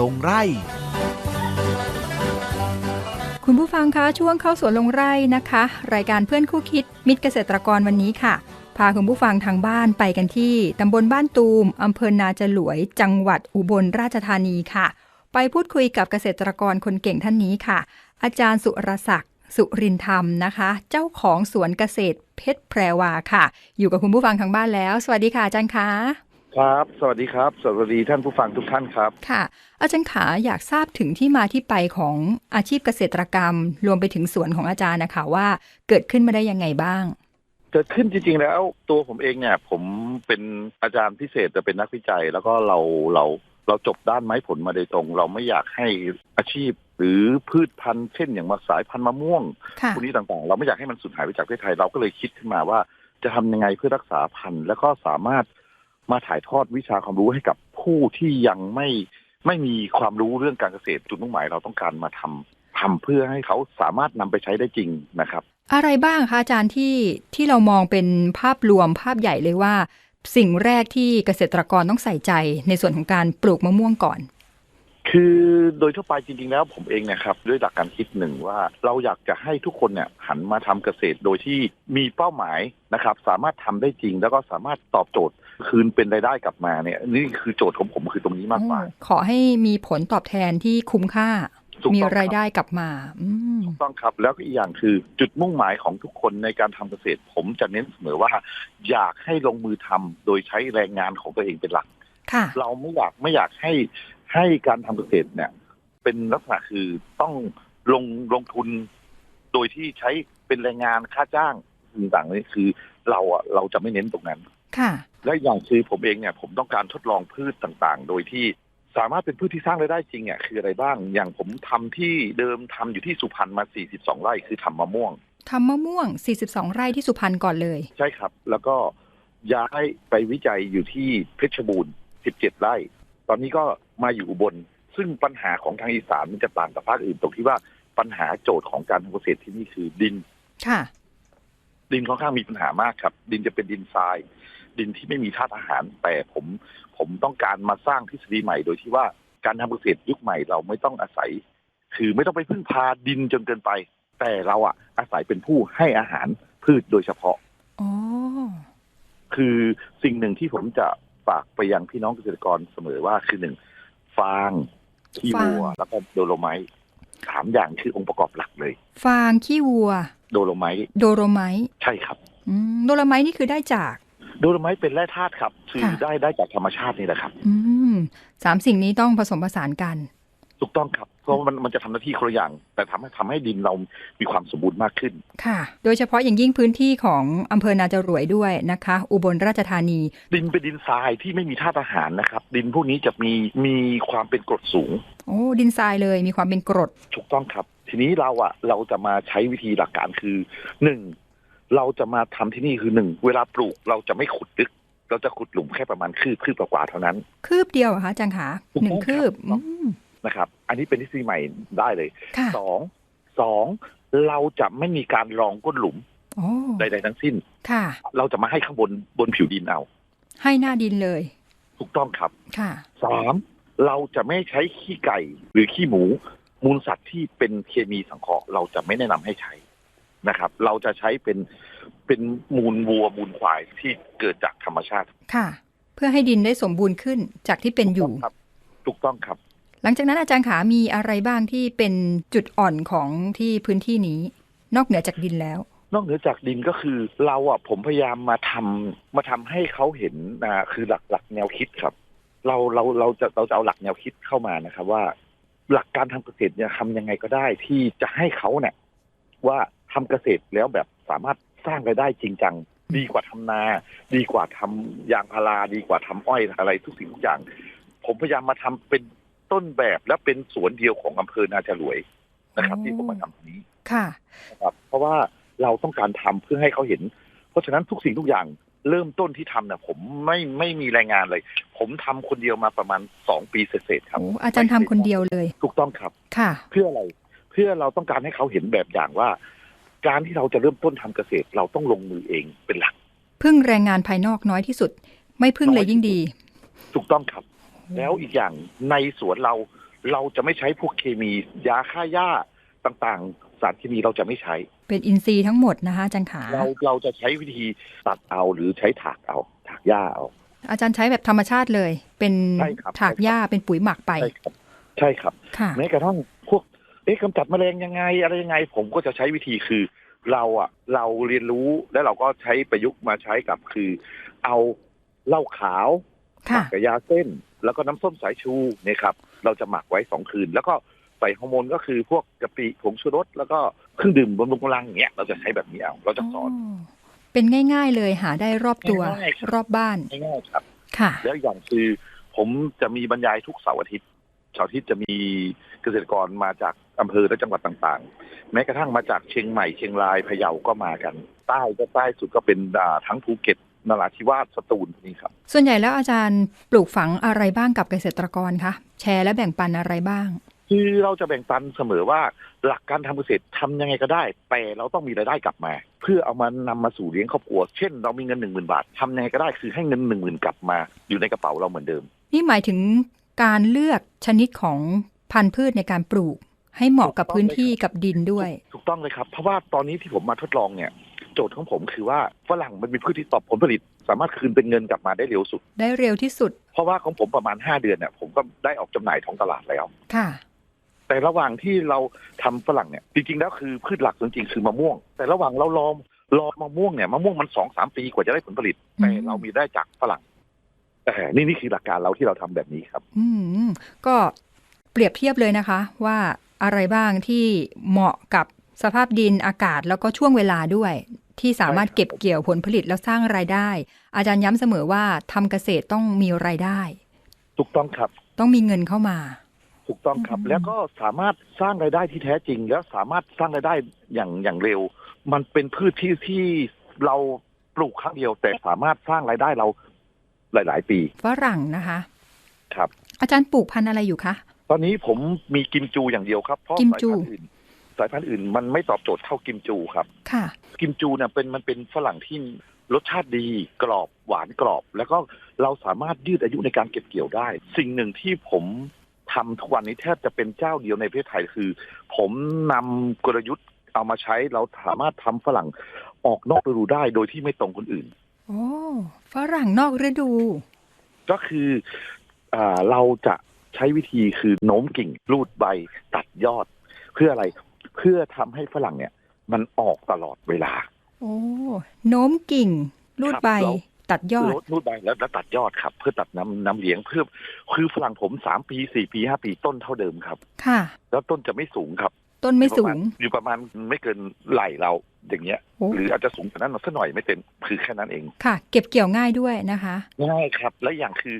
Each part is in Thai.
ลงไร่ คุณผู้ฟังคะช่วงเข้าสวนลงไร่นะคะ รายการเพื่อนคู่คิด มิตรเกษตรกรวันนี้ค่ะ พาคุณผู้ฟังทางบ้านไปกันที่ตำบลบ้านตูมอำเภอนาจลวย จังหวัดอุบลราชธานีค่ะ ไปพูดคุยกับเกษตรกรคนเก่งท่านนี้ค่ะ อาจารย์สุรศักดิ์สุรินธรรมนะคะ เจ้าของสวนเกษตรเพชรแพรวาค่ะ อยู่กับคุณผู้ฟังทางบ้านแล้ว สวัสดีค่ะอาจารย์คะ ครับ สวัสดีครับ สวัสดีท่านผู้ฟังทุกท่านครับ ค่ะ อาจารย์ขาอยากทราบถึงที่มาที่ไปของอาชีพเกษตรกรรม รวมไปถึงสวนของอาจารย์นะคะว่าเกิดขึ้นมาได้ยังไงบ้าง เกิดขึ้นจริงๆแล้วตัวผมเองเนี่ย ผมเป็นอาจารย์พิเศษแต่เป็นนักวิจัย แล้วก็เราเราเราจบด้านไม้ผลมาโดยตรง เราไม่อยากให้อาชีพหรือพืชพันธุ์เช่นอย่างมาสายพันธุ์มะม่วงค่ะพวกนี้ต่างๆ เราไม่อยากให้มันสูญหายไปจากประเทศไทยเราก็เลยคิดขึ้นมาว่าจะทำยังไงเพื่อรักษาพันธุ์แล้วก็สามารถ มาถ่ายทอดวิชาความรู้ให้กับผู้ที่ยังไม่ไม่มีความรู้เรื่องการเกษตรจุดมุ่งหมายเราต้องการมาทำทำเพื่อให้เขาสามารถนำไปใช้ได้จริงนะครับ อะไรบ้างคะอาจารย์ที่ที่เรามองเป็นภาพรวมภาพใหญ่เลยว่า สิ่งแรกที่เกษตรกรต้องใส่ใจในส่วนของการปลูกมะม่วงก่อน คือโดยทั่วไปจริงๆแล้วผมเองเนะครับ ด้วยหลักการคิดหนึ่งว่าเราอยากจะให้ทุกคนเนี่ยหันมาทำเกษตรโดยที่มีเป้าหมายนะครับ สามารถทำได้จริงแล้วก็สามารถตอบโจทย์คืนเป็นรายได้กลับมาเนี่ยนี่คือโจทย์ของผมคือตรงนี้มากกว่าขอให้มีผลตอบแทนที่คุ้มค่าถูกต้องมีครับรายได้กลับมาอืมถูกต้องครับ แล้วก็อีกอย่างคือจุดมุ่งหมายของทุกคนในการทำเกษตร ผมจะเน้นเสมอว่า อยากให้ลงมือทำโดยใช้แรงงานของตัวเองเป็นหลักค่ะเราไม่อยากไม่อยากให้ ให้การทำเกษตรเนี่ย เป็นลักษณะคือต้องลงลงทุน โดยที่ใช้เป็นแรงงานค่าจ้างต่างๆนี่คือเราอะเราจะไม่เน้นตรงนั้น ค่ะ และอีกอย่างคือผมเองเนี่ย ผมต้องการทดลองพืชต่างๆ โดยที่สามารถเป็นพืชที่สร้างรายได้จริงอะคืออะไรบ้าง อย่างผมทำที่เดิมทำอยู่ที่สุพรรณมา 42 ไร่คือทำมะม่วงทำมะม่วง 42 ไร่ที่สุพรรณก่อนเลย ใช่ครับ แล้วก็ย้ายไปวิจัยอยู่ที่เพชรบูรณ์ 17 ไร่ ตอนนี้ก็ มาอยู่อุบล ซึ่งปัญหาของทางอีสานมันจะต่างกับภาคอื่นตรงที่ว่าปัญหาโจทย์ของการทำเกษตรที่นี่คือดิน ค่ะ ดินค่อนข้างมีปัญหามากครับ ดินจะเป็นดินทราย ดินที่ไม่มีธาตุอาหาร แต่ผมผมต้องการมาสร้างทฤษฎีใหม่ โดยที่ว่าการทำเกษตรยุคใหม่เราไม่ต้องอาศัย คือไม่ต้องไปพึ่งพาดินจนเกินไป แต่เราอะอาศัยเป็นผู้ให้อาหารพืชโดยเฉพาะอ๋อคือสิ่งหนึ่งที่ผมจะฝากไปยังพี่น้องเกษตรกรเสมอว่าคือหนึ่ง ฟางขี้วัวฟางแล้วก็โดโลไมต์สามอย่างคือองค์ประกอบหลักเลย ฟางขี้วัว โดโลไมต์โดโรไมต์ใช่ครับอืมโดโรไมต์นี่คือได้จาก โดโลไมต์เป็นแร่ธาตุครับ คือค่ะได้ได้จากธรรมชาตินี่แหละครับอืมสามสิ่งนี้ต้องผสมผสานกัน ถูกต้องครับ เพราะว่ามันมันจะทำหน้าที่คนละอย่าง แต่ทำให้ทำให้ดินเรามีความสมบูรณ์มากขึ้น ค่ะ โดยเฉพาะอย่างยิ่งพื้นที่ของอำเภอนาจรวยด้วยนะคะ อุบลราชธานี ดินเป็นดินทรายที่ไม่มีธาตุอาหารนะครับ ดินพวกนี้จะมีมีความเป็นกรดสูง โอ้ ดินทรายเลยมีความเป็นกรด ถูกต้องครับ ทีนี้เราอะเราจะมาใช้วิธีหลักการคือหนึ่งเราจะมาทำที่นี่คือหนึ่งเวลาปลูกเราจะไม่ขุดลึกเราจะขุดหลุมแค่ประมาณคืบคืบกว่าๆเท่านั้น คืบเดียวเหรอคะอาจารย์คะถูกต้องหนึ่งคืบครับอืม นะครับ อันนี้เป็นทฤษฎีใหม่ได้เลยค่ะสองสองเราจะไม่มีการรองก้นหลุมโอ้ใดๆทั้งสิ้น ค่ะ เราจะมาให้ข้างบนบนผิวดินเอา ให้หน้าดินเลย ถูกต้องครับ ค่ะสามเราจะไม่ใช้ขี้ไก่หรือขี้หมู มูลสัตว์ที่เป็นเคมีสังเคราะห์เราจะไม่แนะนำให้ใช้นะครับ เราจะใช้เป็นเป็นมูลวัวมูลควายที่เกิดจากธรรมชาติ ค่ะ เพื่อให้ดินได้สมบูรณ์ขึ้นจากที่เป็นอยู่ครับถูกต้องครับ หลังจากนั้นอาจารย์ขามีอะไรบ้างที่เป็นจุดอ่อนของที่พื้นที่นี้ นอกเหนือจากดินแล้วนอกเหนือจากดินก็คือเราอะผมพยายามมาทำมาทำให้เขาเห็นนะคือหลักหลักแนวคิดครับ เราเราเราจะเราจะเอาหลักแนวคิดเข้ามานะครับ ว่า หลักการทำเกษตรเนี่ยทำยังไงก็ได้ที่จะให้เขาเนี่ย ว่าทำเกษตรแล้วแบบสามารถสร้างรายได้จริงจังดีกว่าทำนา ดีกว่าทำยางพาราดีกว่าทำอ้อยอะไรทุกสิ่งทุกอย่าง ผมพยายามมาทำเป็น ต้นแบบและเป็นสวนเดียวของอำเภอนาจรวยนะครับอ๋อที่ผมมาทำตรงนี้ค่ะนะครับ เพราะว่าเราต้องการทำเพื่อให้เขาเห็น เพราะฉะนั้นทุกสิ่งทุกอย่างเริ่มต้นที่ทำเนี่ยผมไม่ไม่มีรายงานเลย ผมทำคนเดียวมาประมาณสองปีเศษๆครับโอ้อาจารย์ทำคนเดียวเลย ถูกต้องครับค่ะ เพื่ออะไร เพื่อเราต้องการให้เขาเห็นแบบอย่างว่า การที่เราจะเริ่มต้นทำเกษตร เราต้องลงมือเองเป็นหลัก พึ่งแรงงานภายนอกน้อยที่สุด ไม่พึ่งเลยยิ่งดี ถูกต้องครับโแล้วอีกอย่างในสวนเราเราจะไม่ใช้พวกเคมียาฆ่าหญ้าต่างๆ สารเคมีเราจะไม่ใช้ เป็นอินทรีย์ทั้งหมดนะคะอาจารย์ขาเราเราจะใช้วิธีตัดเอาหรือใช้ถากเอาถากหญ้าเอา อาจารย์ใช้แบบธรรมชาติเลย เป็นใช่ครับถากหญ้าเป็นปุ๋ยหมักไป ใช่ครับใช่ครับค่ะแม้กระทั่งพวกเอ๊ะกำจัดแมลงยังไงอะไรยังไง ผมก็จะใช้วิธีคือ เราอะเราเรียนรู้แล้วเราก็ใช้ประยุกต์มาใช้กับคือ เอาเหล้าขาวหค่ะมักกับยาเส้น แล้วก็น้ำส้มสายชูเนี่ยครับ เราจะหมักไว้สองคืน แล้วก็ใส่ฮอร์โมนก็คือพวกกะปิผงชูรสแล้วก็เครื่องดื่มบำรุงกำลังอย่างเงี้ยเราจะใช้แบบนี้เอาเราจะสอนเป็นง่าย ๆ เลยหาได้รอบตัวง่ายๆครับรอบบ้านง่ายๆครับ ค่ะ แล้วอย่างคือผมจะมีบรรยายทุกเสาร์อาทิตย์เสาร์อาทิตย์จะมีเกษตรกรมาจากอำเภอและจังหวัดต่างๆ แม้กระทั่งมาจากเชียงใหม่เชียงรายพะเยาก็มากัน ใต้ก็ใต้สุดก็เป็นอ่าทั้งภูเก็ต นราธิวาสสตูลพวกนี้ครับ ส่วนใหญ่แล้วอาจารย์ปลูกฝังอะไรบ้างกับเกษตรกรคะแชร์และแบ่งปันอะไรบ้าง คือเราจะแบ่งปันเสมอว่าหลักการทำเกษตรทำยังไงก็ได้ แต่เราต้องมีรายได้กลับมา เพื่อเอามานำมาสู่เลี้ยงครอบครัว เช่น เรามีเงินหนึ่งหมื่นบาททำยังไงก็ได้คือให้เงินหนึ่งหมื่นกลับมา อยู่ในกระเป๋าเราเหมือนเดิม นี่หมายถึงการเลือกชนิดของพันธุ์พืชในการปลูก ให้เหมาะกับพื้นที่กับดินด้วย ถูกต้องเลยครับ เพราะว่าตอนนี้ที่ผมมาทดลองเนี่ยโจทย์ของผมคือว่าฝรั่งมันเป็นพืชที่ตอบผลผลิต สามารถคืนเป็นเงินกลับมาได้เร็วสุด ได้เร็วที่สุด เพราะว่าของผมประมาณ 5 เดือนเนี่ยผมก็ได้ออกจำหน่ายท้องตลาดแล้วค่ะ แต่ระหว่างที่เราทำฝรั่งเนี่ยจริง ๆ แล้วคือพืชหลักจริงๆคือมะม่วง แต่ระหว่างเรารอรอมะม่วงเนี่ยมะม่วงมันสองสามปีกว่าจะได้ผลผลิตแต่อืมเรามีได้จากฝรั่งแต่นี่นี่คือหลักการเราที่เราทำแบบนี้ครับ อืมก็เปรียบเทียบเลยนะคะ ว่าอะไรบ้างที่เหมาะกับสภาพดินอากาศแล้วก็ช่วงเวลาด้วย ที่สามารถใช่ครับเก็บเกี่ยวผลผลิตแล้วสร้างรายได้ อาจารย์ย้ำเสมอว่าทำเกษตรต้องมีรายได้ ถูกต้องครับ ต้องมีเงินเข้ามา ถูกต้องครับอืมแล้วก็สามารถสร้างรายได้ที่แท้จริง แล้วสามารถสร้างรายได้อย่างอย่างเร็ว มันเป็นพืชที่ที่เราปลูกครั้งเดียว แต่สามารถสร้างรายได้เราหลาย ๆ ปีฝรั่งนะคะ ครับ อาจารย์ปลูกพันธุ์อะไรอยู่คะตอนนี้ผมมีกิมจูอย่างเดียวครับเพราะกิมจูสายพันธุ์อื่น สายพันธุ์อื่นมันไม่ตอบโจทย์เท่ากิมจูครับ ค่ะ กิมจูเนี่ยเป็นมันเป็นฝรั่งที่รสชาติดีกรอบหวานกรอบ แล้วก็เราสามารถยืดอายุในการเก็บเกี่ยวได้ สิ่งหนึ่งที่ผมทำทุกวันนี้แทบจะเป็นเจ้าเดียวในประเทศไทยคือ ผมนำกลยุทธ์เอามาใช้เราสามารถทำฝรั่งออกนอกฤดูได้โดยที่ไม่ตรงคนอื่น โอ้ฝรั่งนอกฤดู ก็คืออาเราจะใช้วิธีคือโน้มกิ่งรูดใบตัดยอด เพื่ออะไรเพื่อทำให้ฝรั่งเนี่ย มันออกตลอดเวลา โอ้โน้มกิ่ง รูดใบครับตัดยอดรูดรูดใบแล้วแล้วตัดยอดครับ เพื่อตัดน้ำน้ำเลี้ยงเพื่อคือฝรั่งผมสามปีสี่ปีห้าปีต้นเท่าเดิมครับ ค่ะ แล้วต้นจะไม่สูงครับ ต้นไม่สูง อยู่ประมาณไม่เกินไหล่เราอย่างเงี้ยโอ้หรืออาจจะสูงกว่านั้นสักหน่อยไม่เต็มคือแค่นั้นเอง ค่ะ เก็บเกี่ยวง่ายด้วยนะคะง่ายครับ และอย่างคือ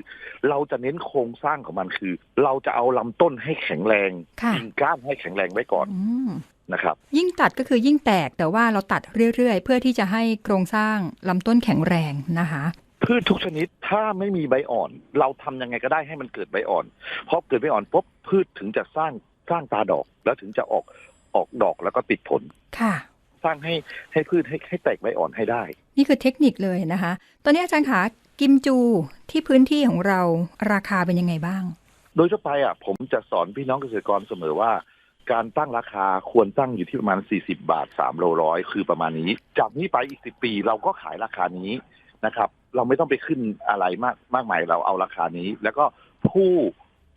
เราจะเน้นโครงสร้างของมันคือ เราจะเอาลำต้นให้แข็งแรงค่ะกิ่งก้านให้แข็งแรงไว้ก่อนอืม นะครับ ยิ่งตัดก็คือยิ่งแตกแต่ว่าเราตัดเรื่อยๆ เพื่อที่จะให้โครงสร้างลำต้นแข็งแรงนะคะพืชทุกชนิดถ้าไม่มีใบอ่อน เราทำยังไงก็ได้ให้มันเกิดใบอ่อนเพราะเกิดใบอ่อนปุ๊บพืชถึงจะสร้างสร้างตาดอก แล้วถึงจะออกออกดอกแล้วก็ติดผลค่ะ สร้างให้ให้พืชให้ให้แตกใบอ่อนให้ได้ นี่คือเทคนิคเลยนะคะ ตอนนี้อาจารย์ขากิมจูที่พื้นที่ของเราราคาเป็นยังไงบ้าง โดยทั่วไปอะผมจะสอนพี่น้องเกษตรกรเสมอว่า การตั้งราคาควรตั้งอยู่ที่ประมาณ 40 บาท 3 โลร้อยคือประมาณนี้ จากนี้ไปอีก 10 ปีเราก็ขายราคานี้นะครับ เราไม่ต้องไปขึ้นอะไรมากมากมายเราเอาราคานี้ แล้วก็ผู้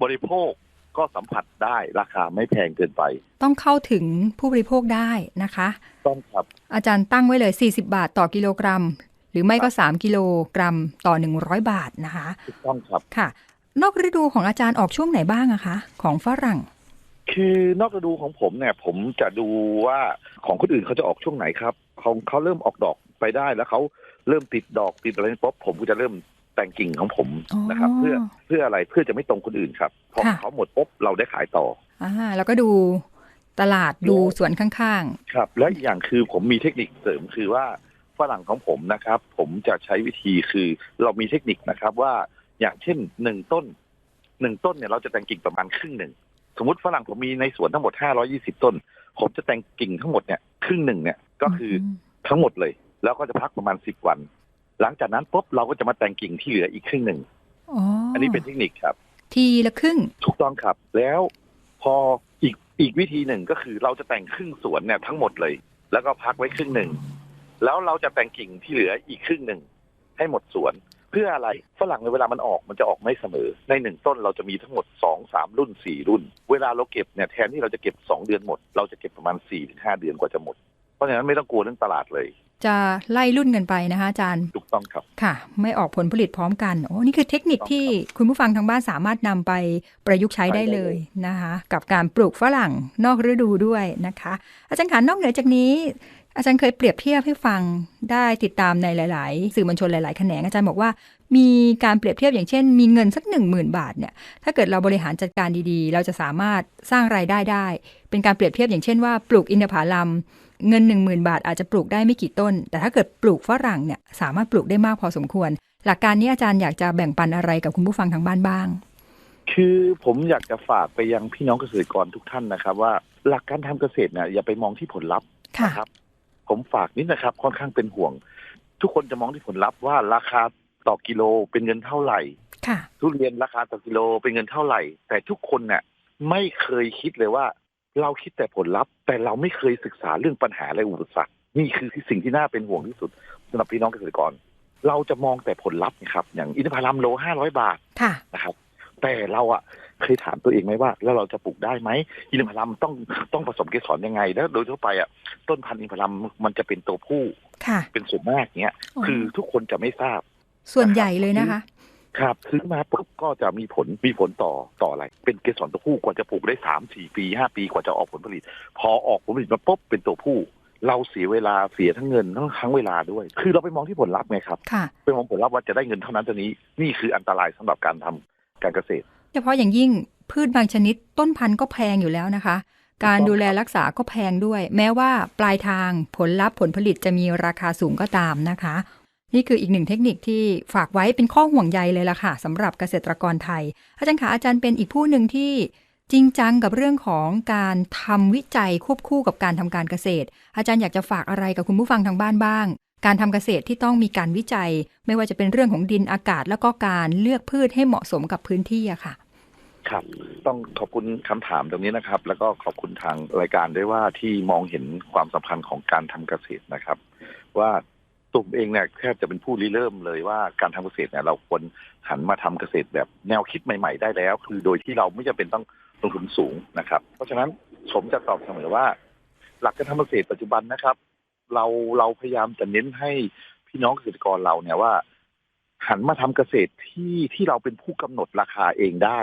บริโภคก็สัมผัสได้ราคาไม่แพงเกินไป ต้องเข้าถึงผู้บริโภคได้นะคะ ต้องครับ อาจารย์ตั้งไว้เลย 40 บาทต่อกิโลกรัม หรือไม่ก็ 3 กิโลกรัมต่อ 100 บาทนะคะถูกต้องครับค่ะ นอกฤดูของอาจารย์ออกช่วงไหนบ้างอะคะ ของฝรั่ง คือนอกฤดูของผมเนี่ย ผมจะดูว่าของคนอื่นเขาจะออกช่วงไหนครับของเขาเริ่มออกดอกไปได้แล้วเขาเริ่มติดดอกติดอะไรปุ๊บผมก็จะเริ่มแต่งกิ่งของผมนะครับอ๋อเพื่อเพื่ออะไรเพื่อจะไม่ตรงคนอื่นครับพอค่ะเขาหมดปุ๊บเราได้ขายต่ออ่าแล้วก็ดูตลาดดูสวนข้างครับ และอีกอย่างคือผมมีเทคนิคเสริมคือว่าฝรั่งของผมนะครับ ผมจะใช้วิธีคือเรามีเทคนิคนะครับว่าอย่างเช่นหนึ่งต้นหนึ่งต้นเนี่ยเราจะแต่งกิ่งประมาณครึ่งหนึ่ง สมมติฝรั่งผมมีในสวนทั้งหมด 520 ต้น ผมจะแต่งกิ่งทั้งหมดเนี่ยครึ่งหนึ่งเนี่ยๆก็คืออทั้งหมดเลย แล้วก็จะพักประมาณ 10 วัน หลังจากนั้นปุ๊บเราก็จะมาแต่งกิ่งที่เหลืออีกครึ่งหนึ่งอ๋ออันนี้เป็นเทคนิคครับ ทีละครึ่ง ถูกต้องครับ แล้วพออีกอีกวิธีหนึ่งก็คือเราจะแต่งครึ่งสวนเนี่ยทั้งหมดเลย แล้วก็พักไว้ครึ่งหนึ่งแล้วเราจะแต่งกิ่งที่เหลืออีกครึ่งหนึ่งให้หมดสวนเพื่ออะไรฝรั่งในเวลามันออกมันจะออกไม่เสมอ ในหนึ่งต้นเราจะมีทั้งหมดสองสามรุ่นสี่รุ่น เวลาเราเก็บเนี่ยแทนที่เราจะเก็บสองเดือนหมด เราจะเก็บประมาณสี่ถึงห้าเดือนกว่าจะหมด เพราะฉะนั้นไม่ต้องกลัวเรื่องตลาดเลย จะไล่รุ่นกันไปนะคะอาจารย์ถูกต้องครับค่ะ ไม่ออกผลผลิตพร้อมกันโอ้นี่คือเทคนิคที่คุณผู้ฟังทางบ้านสามารถนำไปประยุกต์ใช้ได้เลยนะคะ กับการปลูกฝรั่งนอกฤดูด้วยนะคะ อาจารย์ขานอกเหนือจากนี้ อาจารย์เคยเปรียบเทียบให้ฟังได้ติดตามในหลาย ๆ สื่อมวลชนหลาย ๆ แขนงอาจารย์บอกว่า มีการเปรียบเทียบอย่างเช่น มีเงินสักหนึ่งหมื่นบาทเนี่ยถ้าเกิดเราบริหารจัดการดีๆ เราจะสามารถสร้างรายได้ได้ เป็นการเปรียบเทียบอย่างเช่นว่าปลูกอินทผลัมเงิน 1 0,000 บาทอาจจะปลูกได้ไม่กี่ต้น แต่ถ้าเกิดปลูกฝรั่งเนี่ยสามารถปลูกได้มากพอสมควร หลักการนี้อาจารย์อยากจะแบ่งปันอะไรกับคุณผู้ฟังทางบ้านบ้าง คือผมอยากจะฝากไปยังพี่น้องเกษตรกรทุกท่านนะครับ ว่าหลักการทำเกษตรเนี่ยอย่าไปมองที่ผลลัพธ์ค่ะนะครับ ผมฝากนิดนะครับ ค่อนข้างเป็นห่วง ทุกคนจะมองที่ผลลัพธ์ว่าราคาต่อกิโลเป็นเงินเท่าไหร่ค่ะทุเรียนราคาต่อกิโลเป็นเงินเท่าไหร่ แต่ทุกคนเนี่ยไม่เคยคิดเลยว่า เราคิดแต่ผลลัพธ์ แต่เราไม่เคยศึกษาเรื่องปัญหาและอุปสรรคนี่คือสิ่งที่น่าเป็นห่วงที่สุดสำหรับพี่น้องเกษตรกร เราจะมองแต่ผลลัพธ์นะครับ อย่างอินทผลัมโลห้าร้อยบาทค่ะนะครับ แต่เราอะ เคยถามตัวเองไหมว่า แล้วเราจะปลูกได้ไหมอินทผลัมต้องต้องผสมเกสรยังไง แล้วโดยทั่วไปอะต้นพันธุ์อินทผลัมมันจะเป็นตัวผู้ค่ะเป็นส่วนมากเนี้ยคือทุกคนจะไม่ทราบ ส่วนใหญ่เลยนะคะครับซื้อมาปุ๊บก็จะมีผลมีผลต่อต่ออะไร เป็นเกสรตัวผู้กว่าจะปลูกได้สามสี่ปีห้าปีกว่าจะออกผลผลิต พอออกผลผลิตมาปุ๊บเป็นตัวผู้ เราเสียเวลาเสียทั้งเงินทั้งทั้งเวลาด้วย คือเราไปมองที่ผลลัพธ์ไงครับค่ะไปมองผลลัพธ์ว่าจะได้เงินเท่านั้นเท่านี้นี่คืออันตรายสำหรับการทำการเกษตร เฉพาะอย่างยิ่งพืชบางชนิดต้นพันธุ์ก็แพงอยู่แล้วนะคะ การดูแลรักษาก็แพงด้วย แม้ว่าปลายทางผลลัพธ์ผลผลิตจะมีราคาสูงก็ตามนะคะ นี่คืออีกหนึ่งเทคนิคที่ฝากไว้เป็นข้อห่วงใยเลยล่ะค่ะสำหรับเกษตรกรไทย อาจารย์ขาอาจารย์เป็นอีกผู้หนึ่งที่จริงจังกับเรื่องของการทำวิจัยควบคู่กับการทำการเกษตร อาจารย์อยากจะฝากอะไรกับคุณผู้ฟังทางบ้านบ้าง การทำเกษตรที่ต้องมีการวิจัย ไม่ว่าจะเป็นเรื่องของดินอากาศ แล้วก็การเลือกพืชให้เหมาะสมกับพื้นที่อะค่ะ ครับ ต้องขอบคุณคำถามตรงนี้นะครับ แล้วก็ขอบคุณทางรายการด้วยว่าที่มองเห็นความสำคัญของการทำเกษตรนะครับ ว่าตุ่มเองเนี่ยแทบจะเป็นผู้ริเริ่มเลยว่าการทำเกษตรเนี่ยเราควรหันมาทำเกษตรแบบแนวคิดใหม่ ๆ ได้แล้ว คือโดยที่เราไม่จำเป็นต้องลงทุนสูงนะครับ เพราะฉะนั้นผมจะตอบเสมอว่า หลักการทำเกษตรปัจจุบันนะครับ เราเราพยายามจะเน้นให้พี่น้องเกษตรกรเราเนี่ยว่า หันมาทำเกษตรที่ที่เราเป็นผู้กำหนดราคาเองได้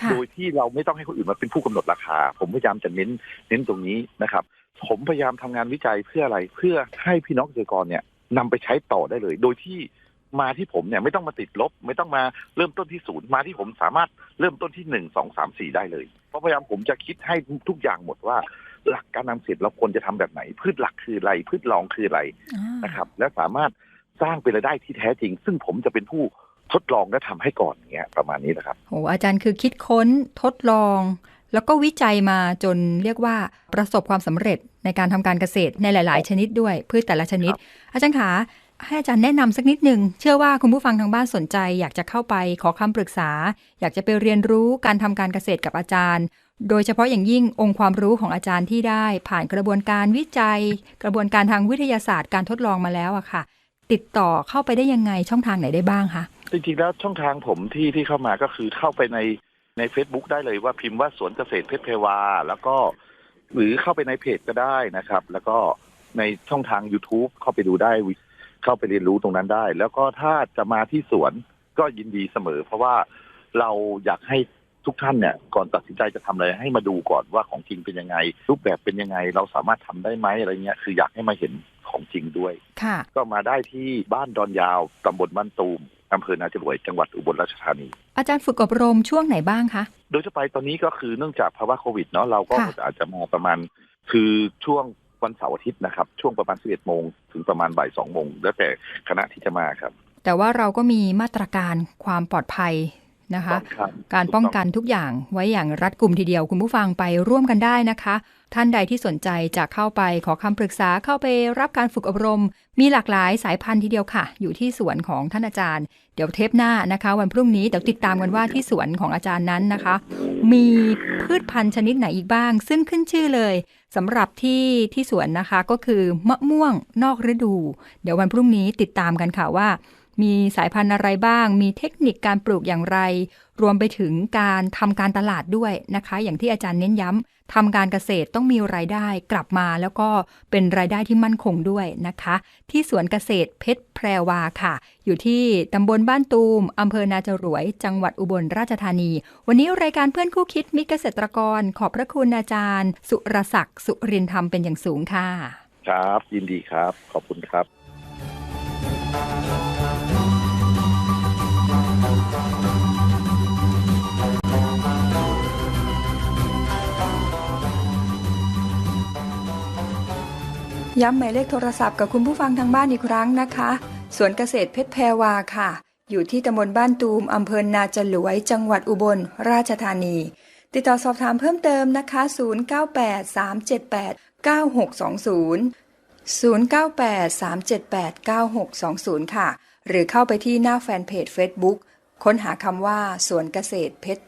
ค่ะโดยที่เราไม่ต้องให้คนอื่นมาเป็นผู้กำหนดราคา ผมพยายามจะเน้นเน้นตรงนี้นะครับ ผมพยายามทำงานวิจัยเพื่ออะไรเพื่อให้พี่น้องเกษตรกรเนี่ยนำไปใช้ต่อได้เลย โดยที่มาที่ผมเนี่ยไม่ต้องมาติดลบ ไม่ต้องมาเริ่มต้นที่ศูนย์มาที่ผมสามารถเริ่มต้นที่หนึ่งสองสามสี่ได้เลย เพราะพยายามผมจะคิดให้ทุกอย่างหมดว่า หลักการนำเสร็จเราควรจะทำแบบไหน พืชหลักคืออะไรพืชรองคืออะไรอ่านะครับ และสามารถ สร้างเป็นรายได้ที่แท้จริง ซึ่งผมจะเป็นผู้ทดลองและทำให้ก่อนอย่างเงี้ยประมาณนี้นะครับโอ้อาจารย์คือคิดค้นทดลอง แล้วก็วิจัยมาจนเรียกว่าประสบความสำเร็จในการทำการเกษตรในหลาย ๆ ชนิดด้วยพืชแต่ละชนิด อาจารย์ขาให้อาจารย์แนะนำสักนิดหนึ่ง เชื่อว่าคุณผู้ฟังทางบ้านสนใจ อยากจะเข้าไปขอคำปรึกษา อยากจะไปเรียนรู้การทำการเกษตรกับอาจารย์ โดยเฉพาะอย่างยิ่งองค์ความรู้ของอาจารย์ที่ได้ ผ่านกระบวนการวิจัย กระบวนการทางวิทยาศาสตร์การทดลองมาแล้วอะค่ะ ติดต่อเข้าไปได้ยังไงช่องทางไหนได้บ้างคะจริงๆแล้วช่องทางผมที่ที่เข้ามาก็คือเข้าไปในใน Facebook ได้เลยว่าพิมพ์ว่าสวนเกษตรเพชรเพวา แล้วก็ หรือเข้าไปในเพจก็ได้นะครับ แล้วก็ในช่องทาง YouTube เข้าไปดูได้เข้าไปเรียนรู้ตรงนั้นได้ แล้วก็ถ้าจะมาที่สวนก็ยินดีเสมอ เพราะว่าเราอยากให้ทุกท่านเนี่ยก่อนตัดสินใจจะทำอะไรให้มาดูก่อนว่าของจริงเป็นยังไง รูปแบบเป็นยังไง เราสามารถทำได้ไหมอะไรเงี้ยคืออยากให้มาเห็น ของจริงด้วยค่ะก็มาได้ที่บ้านดอนยาวตำบลบ้านตูมอำเภอนาจรวยจังหวัดอุบลราชธานี อาจารย์ฝึกอบรมช่วงไหนบ้างคะ โดยทั่วไปตอนนี้ก็คือเนื่องจากภาวะโควิดเนาะเราก็ค่ะอาจจะมาประมาณ คือช่วงวันเสาร์อาทิตย์นะครับ ช่วงประมาณ 11โมงถึงประมาณบ่าย2โมงแล้วแต่คณะที่จะมาครับ แต่ว่าเราก็มีมาตรการความปลอดภัย นะคะถูต้องรับการป้องกันทุกอย่างไว้อย่างรัดกุมทีเดียวคุณผู้ฟังไปร่วมกันได้นะคะ ท่านใดที่สนใจจะเข้าไปขอคำปรึกษาเข้าไปรับการฝึกอบรม มีหลากหลายสายพันธุ์ทีเดียวค่ะ อยู่ที่สวนของท่านอาจารย์ เดี๋ยวเทปหน้านะคะ วันพรุ่งนี้เดี๋ยวติดตามกันว่าที่สวนของอาจารย์นั้นนะคะ มีพืชพันธุ์ชนิดไหนอีกบ้าง ซึ่งขึ้นชื่อเลยสำหรับที่ที่สวนนะคะก็คือมะม่วงนอกฤดู เดี๋ยววันพรุ่งนี้ติดตามกันค่ะว่า มีสายพันธุ์อะไรบ้าง มีเทคนิคการปลูกอย่างไร รวมไปถึงการทำการตลาดด้วยนะคะ อย่างที่อาจารย์เน้นย้ำทำการเกษตรต้องมีรายได้กลับมาแล้วก็เป็นรายได้ที่มั่นคงด้วยนะคะ ที่สวนเกษตรเพชรแพรวาค่ะ อยู่ที่ตำบลบ้านตูมอำเภอนาจรวย จังหวัดอุบลราชธานี วันนี้รายการเพื่อนคู่คิดมิตรเกษตรกร ขอบพระคุณอาจารย์ สุรศักดิ์สุรินธรรมเป็นอย่างสูงค่ะ ครับ ยินดีครับ ขอบคุณครับ ย้ำหมายเลขโทรศัพท์กับคุณผู้ฟังทางบ้านอีกครั้งนะคะ สวนเกษตรเพชรแพรวาค่ะ อยู่ที่ตำบลบ้านตูมอำเภอนาจลวย จังหวัดอุบลราชธานี ติดต่อสอบถามเพิ่มเติมนะคะ 0983789620 0983789620 ค่ะ หรือเข้าไปที่หน้าแฟนเพจ Facebook ค้นหาคำว่าสวนเกษตรเพชร